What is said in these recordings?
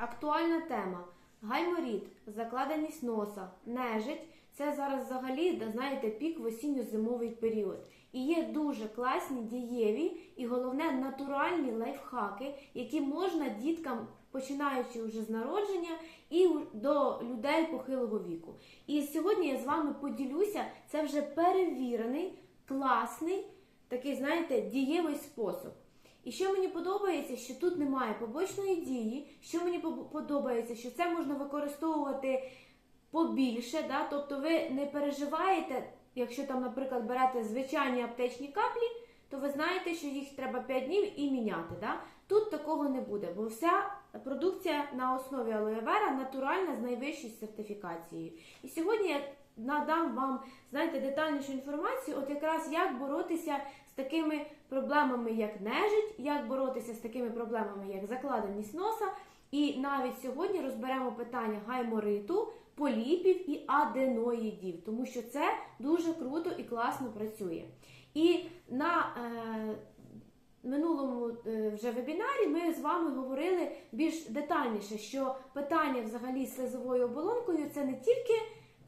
Актуальна тема. Гайморіт, закладеність носа, нежить. Це зараз взагалі, знаєте, пік в осінньо-зимовий період. І є дуже класні, дієві і головне натуральні лайфхаки, які можна діткам, починаючи вже з народження, і до людей похилого віку. І сьогодні я з вами поділюся. Це вже перевірений, класний, такий, знаєте, дієвий спосіб. І що мені подобається, що тут немає побочної дії. Що мені подобається, що це можна використовувати побільше, да? тобто ви не переживаєте, якщо там, наприклад, берете звичайні аптечні каплі, то ви знаєте, що їх треба 5 днів і міняти. Да? Тут такого не буде, бо вся продукція на основі алоє вера натуральна з найвищою сертифікацією. І сьогодні я надам вам, знаєте, детальнішу інформацію, от якраз як боротися такими проблемами, як нежить, як боротися з такими проблемами, як закладеність носа. І навіть сьогодні розберемо питання гаймориту, поліпів і аденоїдів, тому що це дуже круто і класно працює. І на е, минулому е, вже вебінарі ми з вами говорили більш детальніше, що питання взагалі з слизовою оболонкою це не тільки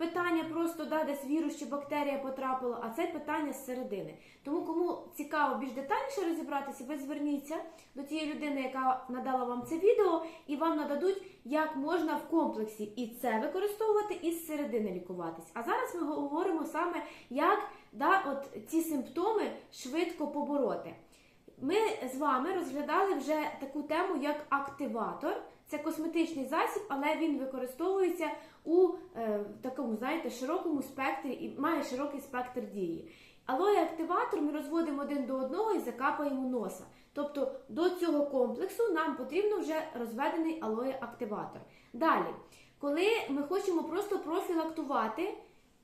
питання просто да, десь вірус чи бактерія потрапила, а це питання з середини. Тому кому цікаво більш детальніше розібратися, ви зверніться до тієї людини, яка надала вам це відео, і вам нададуть, як можна в комплексі і це використовувати, і з середини лікуватись. А зараз ми говоримо саме, як да, от ці симптоми швидко побороти. Ми з вами розглядали вже таку тему, як активатор. Це косметичний засіб, але він використовується у е, такому, знаєте, широкому спектрі і має широкий спектр дії. Алоє активатор ми розводимо один до одного і закапаємо носа. Тобто до цього комплексу нам потрібно вже розведений алоє активатор. Далі, коли ми хочемо просто профілактувати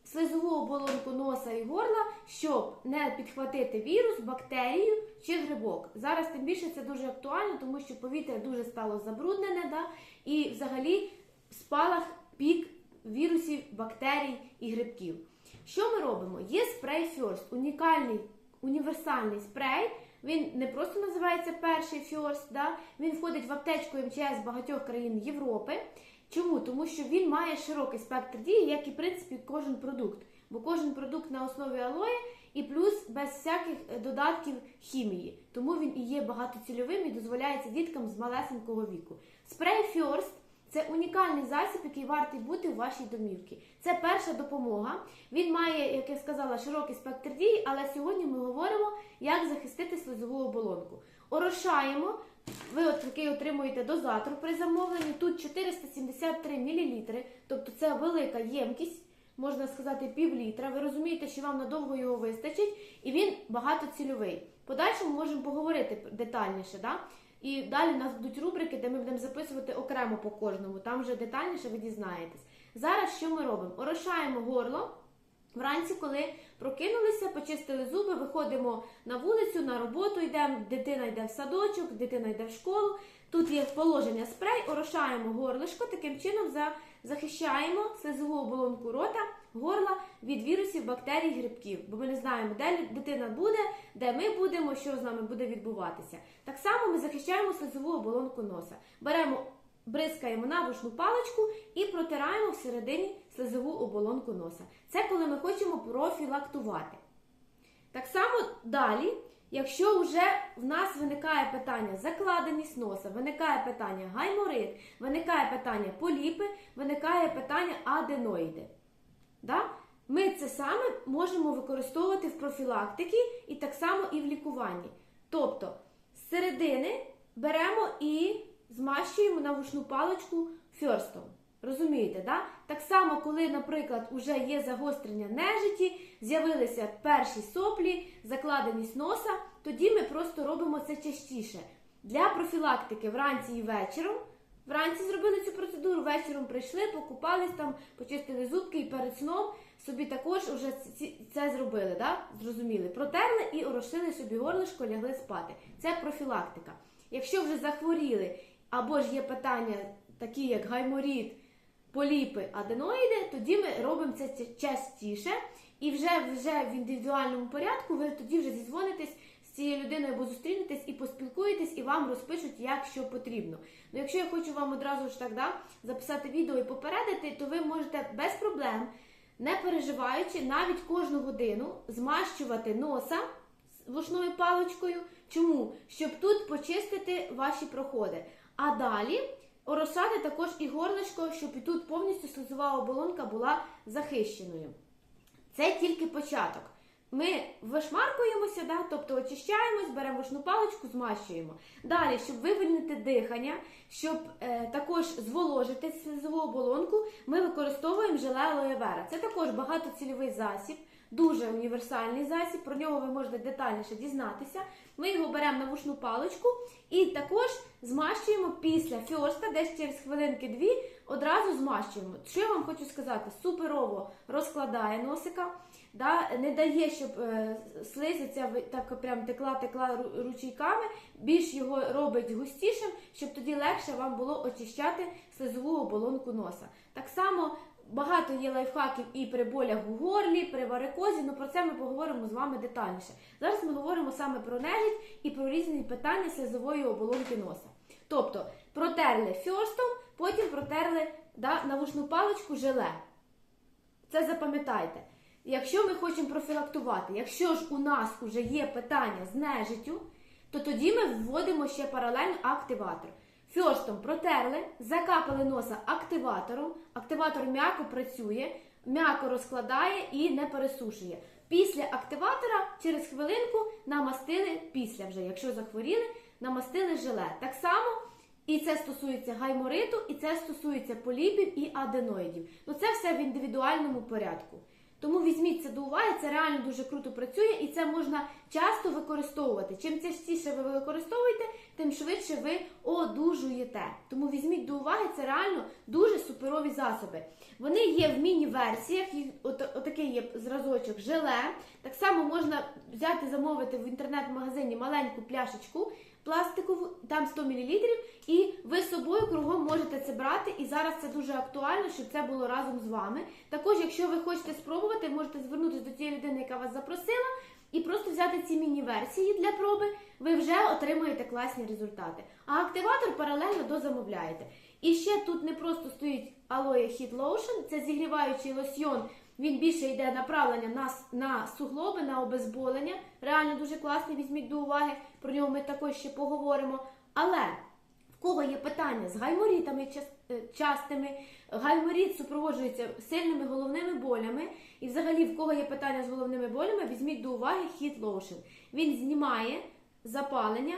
слизову оболонку носа і горла, щоб не підхватити вірус, бактерію чи грибок. Зараз тим більше це дуже актуально, тому що повітря дуже стало забруднене, да? і взагалі спалах пік вірусів, бактерій і грибків. Що ми робимо? Є спрей First, унікальний універсальний спрей. Він не просто називається перший First, да? він входить в аптечку МЧС багатьох країн Європи. Чому? Тому що він має широкий спектр дії, як і в принципі кожен продукт. Бо кожен продукт на основі алоє і плюс без всяких е, додатків хімії. Тому він і є багатоцільовим і дозволяється діткам з малесенького віку. Спрей First це унікальний засіб, який вартий бути у вашій домівці. Це перша допомога. Він має, як я сказала, широкий спектр дії, але сьогодні ми говоримо, як захистити слизову оболонку. Орошаємо. Ви от такий отримуєте дозатор при замовленні. Тут 473 мл, тобто це велика ємкість, можна сказати, пів літра. Ви розумієте, що вам надовго його вистачить, і він багатоцільовий. Подальшому можемо поговорити детальніше. Да? І далі у нас будуть рубрики, де ми будемо записувати окремо по кожному. Там вже детальніше ви дізнаєтесь. Зараз що ми робимо? Орошаємо горло. Вранці, коли прокинулися, почистили зуби, виходимо на вулицю, на роботу йдемо, дитина йде в садочок, дитина йде в школу. Тут є положення спрей, орошаємо горлишко, таким чином захищаємо слизову оболонку рота, горла від вірусів, бактерій, грибків. Бо ми не знаємо, де дитина буде, де ми будемо, що з нами буде відбуватися. Так само ми захищаємо слизову оболонку носа. Беремо бризкаємо на вушну паличку і протираємо всередині слизову оболонку носа. Це коли ми хочемо профілактувати. Так само далі, якщо вже в нас виникає питання закладеність носа, виникає питання гайморит, виникає питання поліпи, виникає питання аденоїди. Да? Ми це саме можемо використовувати в профілактиці і так само і в лікуванні. Тобто, з середини беремо і змащуємо на вушну паличку фьорстом. Розумієте, да? Так само, коли, наприклад, вже є загострення нежиті, з'явилися перші соплі, закладеність носа, тоді ми просто робимо це частіше. Для профілактики вранці і вечором. Вранці зробили цю процедуру, вечором прийшли, покупались там, почистили зубки і перед сном собі також вже це зробили, да? зрозуміли. Протерли і орошили собі горлишко, лягли спати. Це профілактика. Якщо вже захворіли, або ж є питання такі, як гайморіт, поліпи, аденоїди, тоді ми робимо це частіше. І вже, вже в індивідуальному порядку ви тоді вже зізвонитесь з цією людиною або зустрінетесь і поспілкуєтесь, і вам розпишуть, як що потрібно. Ну, якщо я хочу вам одразу ж так да, записати відео і попередити, то ви можете без проблем, не переживаючи, навіть кожну годину змащувати носа вушною паличкою. Чому? Щоб тут почистити ваші проходи. А далі оросати також і горлишко, щоб і тут повністю слизова оболонка була захищеною. Це тільки початок. Ми вишмаркуємося, да, тобто очищаємось, беремо вушну паличку, змащуємо. Далі, щоб вивільнити дихання, щоб е, також зволожити слизову оболонку, ми використовуємо желе алоє. Це також багатоцільовий засіб, дуже універсальний засіб. Про нього ви можете детальніше дізнатися. Ми його беремо на вушну паличку і також змащуємо після фьорста, десь через хвилинки-дві, одразу змащуємо. Що я вам хочу сказати? Суперово розкладає носика, да, не дає, щоб е, слизиця так прям текла-текла ру- ручейками, більш його робить густішим, щоб тоді легше вам було очищати слизову оболонку носа. Так само багато є лайфхаків і при болях у горлі, при варикозі, але про це ми поговоримо з вами детальніше. Зараз ми говоримо саме про нежить і про різні питання слизової оболонки носа. Тобто протерли фьорстом, потім протерли да, на вушну паличку желе. Це запам'ятайте. Якщо ми хочемо профілактувати, якщо ж у нас вже є питання з нежиттю, то тоді ми вводимо ще паралельно активатор. Фьорстом протерли, закапали носа активатором. Активатор м'яко працює, м'яко розкладає і не пересушує. Після активатора через хвилинку намастили після вже, якщо захворіли, намастили желе. Так само і це стосується гаймориту, і це стосується поліпів і аденоїдів. Ну це все в індивідуальному порядку. Тому візьміть це до уваги, це реально дуже круто працює і це можна часто використовувати. Чим частіше ви використовуєте, тим швидше ви одужуєте. Тому візьміть до уваги, це реально дуже суперові засоби. Вони є в міні-версіях, отакий є зразочок желе. Так само можна взяти, замовити в інтернет-магазині маленьку пляшечку пластикову, там 100 мл, і ви з собою кругом можете це брати. І зараз це дуже актуально, щоб це було разом з вами. Також, якщо ви хочете спробувати, можете звернутися до тієї людини, яка вас запросила, і просто взяти ці міні-версії для проби. Ви вже отримаєте класні результати. А активатор паралельно дозамовляєте. І ще тут не просто стоїть Aloe Heat Lotion, це зігріваючий лосьйон. Він більше йде направлення на, на суглоби, на обезболення. Реально дуже класний, візьміть до уваги. Про нього ми також ще поговоримо. Але в кого є питання з гайморітами е, частими, гайморіт супроводжується сильними головними болями. І взагалі, в кого є питання з головними болями, візьміть до уваги Heat Lotion. Він знімає запалення,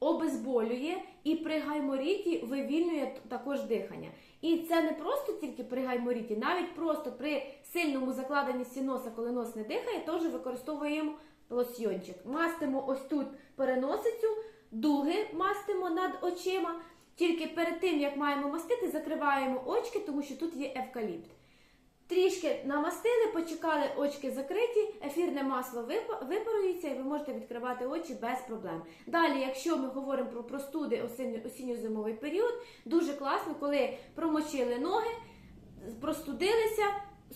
обезболює і при гайморіті вивільнює також дихання. І це не просто тільки при гайморіті, навіть просто при сильному закладеності носа, коли нос не дихає, теж використовуємо лосьйончик. Мастимо ось тут переносицю, дуги мастимо над очима. Тільки перед тим, як маємо мастити, закриваємо очки, тому що тут є евкаліпт. Трішки намастили, почекали, очки закриті, ефірне масло випарується і ви можете відкривати очі без проблем. Далі, якщо ми говоримо про простуди осінньо-зимовий період, дуже класно, коли промочили ноги, простудилися,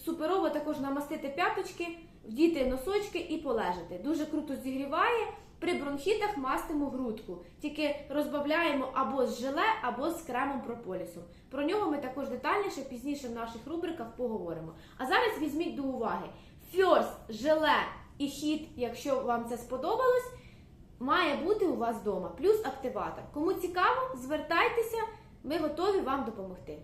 суперово також намастити п'яточки, вдіти носочки і полежати. Дуже круто зігріває. При бронхітах мастимо грудку, тільки розбавляємо або з желе, або з кремом прополісом. Про нього ми також детальніше пізніше в наших рубриках поговоримо. А зараз візьміть до уваги: фьорст, желе і хід, якщо вам це сподобалось, має бути у вас вдома. Плюс активатор. Кому цікаво, звертайтеся, ми готові вам допомогти.